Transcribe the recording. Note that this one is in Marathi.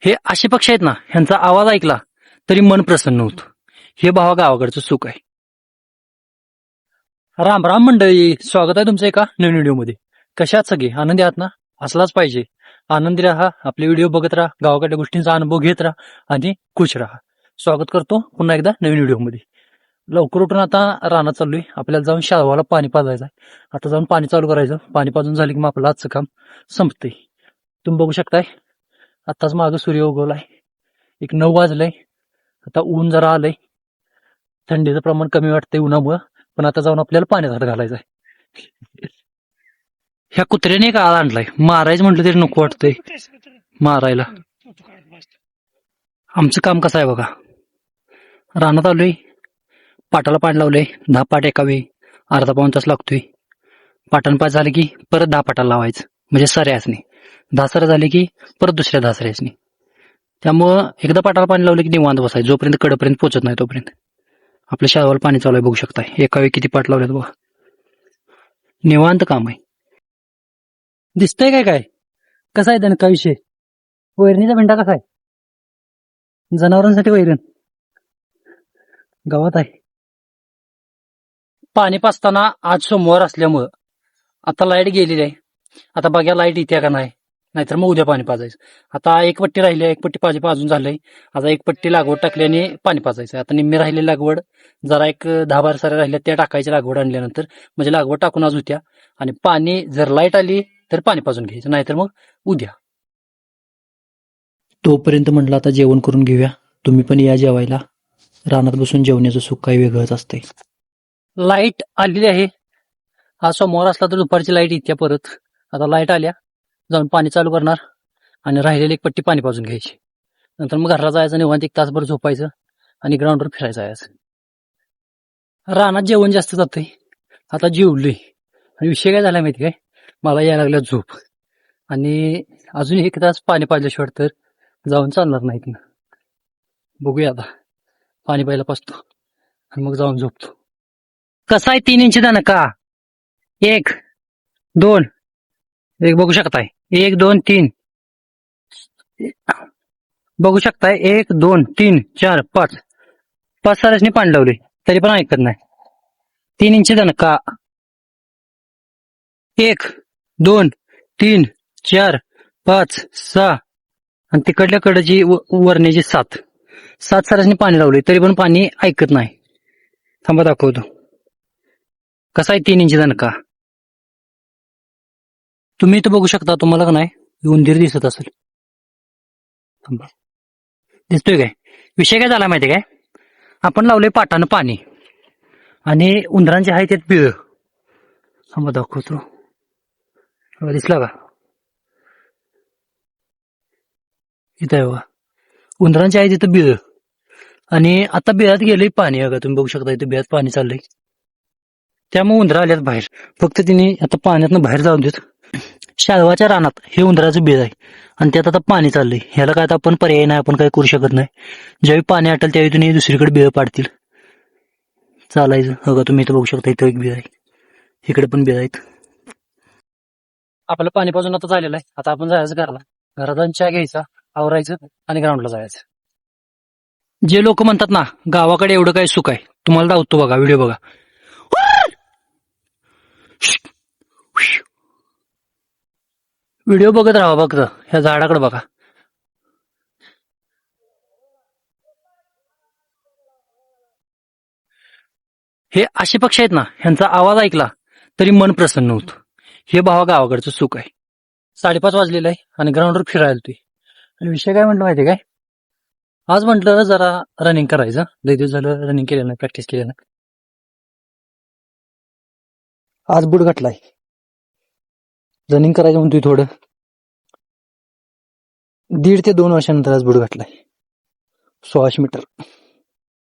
हे असे पक्ष आहेत ना ह्यांचा आवाज ऐकला तरी मन प्रसन्न होतं. हे भावा गावाकडचं सुख आहे. राम राम मंडळी स्वागत आहे तुमचं एका नवीन व्हिडिओमध्ये. कशात सगळे? आनंदी आहात ना? असलाच पाहिजे. आनंदी राहा आपले व्हिडिओ बघत राहा गावाकडल्या गोष्टींचा अनुभव घेत राहा आणि खुश राहा. स्वागत करतो पुन्हा एकदा नवीन व्हिडिओमध्ये. लवकर उठून आता रानात चाललोय. आपल्याला जाऊन शाळवाला पाणी पाजायचं आहे. आता जाऊन पाणी चालू करायचं. पाणी पाजून झालं की मग आपलं आजचं काम संपतंय. तुम्ही बघू शकताय आत्ताच मागं सूर्य उगवलाय. एक नऊ वाजलंय. आता ऊन जरा आलंय. थंडीचं प्रमाण कमी वाटतंय उन्हामुळं. पण आता जाऊन आपल्याला पाण्यात हात घालायचा आहे ह्या कुत्र्याने का आळा आणलाय. मारायचं म्हटलं तरी नको वाटतंय. मारायला. आमचं काम कसं आहे बघा? रानात आलोय. पाटाला पाणी लावलंय. दहा पाट एका वेळी अर्धा पाऊन तास लागतोय. पाटण पाच झालं की परत दहा पाटाला लावायचं. म्हणजे सऱ्यासनी नाही धासर झाले की परत दुसऱ्या दहा त्यामुळं एकदा पाटाला पाणी लावलं की निवांत बसायचं. जोपर्यंत कडपर्यंत पोचत नाही तोपर्यंत. आपल्या शाळेवर पाणी चालू आहे बघू शकताय. एका वेळी किती पाट लावलेत बघा. निवांत काम आहे. दिसतंय काय काय? कसा आहे दणका विषय? वैरणीचा भेंडा कसा आहे? जनावरांसाठी वैरण. गावात आहे. पाणी पाचताना आज सोमवार असल्यामुळं आता लाइट गेलेली आहे. आता बघ्या लाइट इथे का नाही. नाहीतर मग उद्या पाणी पाजायचं. आता एक पट्टी राहिली एक पट्टी पाजी पाजून झालंय. आता एक पट्टी लागवड टाकल्याने पाणी पाजायचं. आता निम्मी राहिलेली लागवड जरा एक दहा बारा साऱ्या राहिल्या त्या टाकायच्या लागवड आणल्यानंतर म्हणजे लागवड टाकून आज होत्या. आणि पाणी जर लाइट आली तर पाणी पाजून घ्यायचं नाहीतर मग उद्या. तोपर्यंत म्हटलं आता जेवण करून घेऊया. तुम्ही पण या जेवायला. रानात बसून जेवण्याचं सुख काही वेगळंच असतंय. लाइट आलेली आहे. हा सोमवार असला तर दुपारची लाइट येत्या परत. आता लाइट आल्या. जाऊन पाणी चालू करणार आणि राहिलेली एक पट्टी पाणी पाजून घ्यायची. नंतर मग घरला जायचं निवांत एक तासभर झोपायचं आणि ग्राउंडवर फिरायचं जायचं. रानात जेवण जास्त जातंय. आता जेवलोय. आणि विषय काय झाला माहिती काय? मला यायला लागल्या झोप. आणि अजून एक तास पाणी पाजल्याशिवाय तर जाऊन चालणार नाहीत ना. बघूया आता. पाणी पाहिला पाजतो आणि मग जाऊन झोपतो. कसा आहे तीन इंची दाना का एक दोन. एक बघू शकताय. एक दोन तीन. बघू शकताय. एक दोन तीन चार पाच. पाच सारसनी पाणी लावले. तरी पण ऐकत नाही. तीन इंची दणका. का एक दोन तीन चार पाच सहा. आणि तिकडल्या कडची वरण्याची सात. सात सारसनी पाणी लावले. तरी पण पाणी ऐकत नाही. थांबा दाखवतो. कसा आहे तीन इंची दणका? तुम्ही इथं बघू शकता तुम्हाला का नाही? उंदीर दिसत असेल. दिसतोय काय? विषय काय झाला माहितीये काय? आपण लावले पाटानं पाणी. आणि उंदरांचे आहे त्यात पिळ. थांबा दाखवतो. दिसला का? इथं आहे बघा. उंदरांचे आहे तिथं बिळ आणि आता बिळात गेलंय पाणी. बघा तुम्ही बघू शकता इथं बिळात पाणी चाललंय. त्यामुळे उंदरं आल्यात बाहेर. फक्त तिने आता पाण्यातनं बाहेर जाऊन देत. शाळवाच्या रानात हे उंदराचं बीळ आहे. आणि त्यात आता पाणी चाललंय. ह्याला काय आता आपण पर्याय नाही आपण काही करू शकत नाही. ज्यावेळी पाणी आटेल त्यावेळी तुम्ही दुसरीकडे बिळ पाडतील. चालायचं. बघा तुम्ही इथं बघू शकता इथं एक बिळ आहे. इकडे पण बिळ आहेत. आपलं पाणी पाजून आता झालेलं आहे. आता आपण जायचं घराला. घरात चहा घ्यायचा आवरायचं आणि ग्राउंडला जायचं. जे लोक म्हणतात ना गावाकडे एवढं काय सुख आहे. तुम्हाला दावतो बघा व्हिडिओ बघा. व्हिडिओ बघत राहा फक्त. ह्या झाडाकडे बघा. हे असे पक्षी आहेत ना ह्यांचा आवाज ऐकला तरी मन प्रसन्न होतं. हे भावा गावाकडचं सुख आहे. साडेपाच वाजलेलं आहे आणि ग्राउंडवर फिरायला तू आणि विषय काय म्हटलं माहिती काय? आज म्हटलं जरा रनिंग करायचं. लई दिवस झालं रनिंग केलं नाही प्रॅक्टिस केलं नाही. आज बूट घातलाय. रनिंग करायचं म्हणतोय थोडं. दीड ते दोन वर्षानंतर आज बूट घातलाय. सोळाशे मीटर.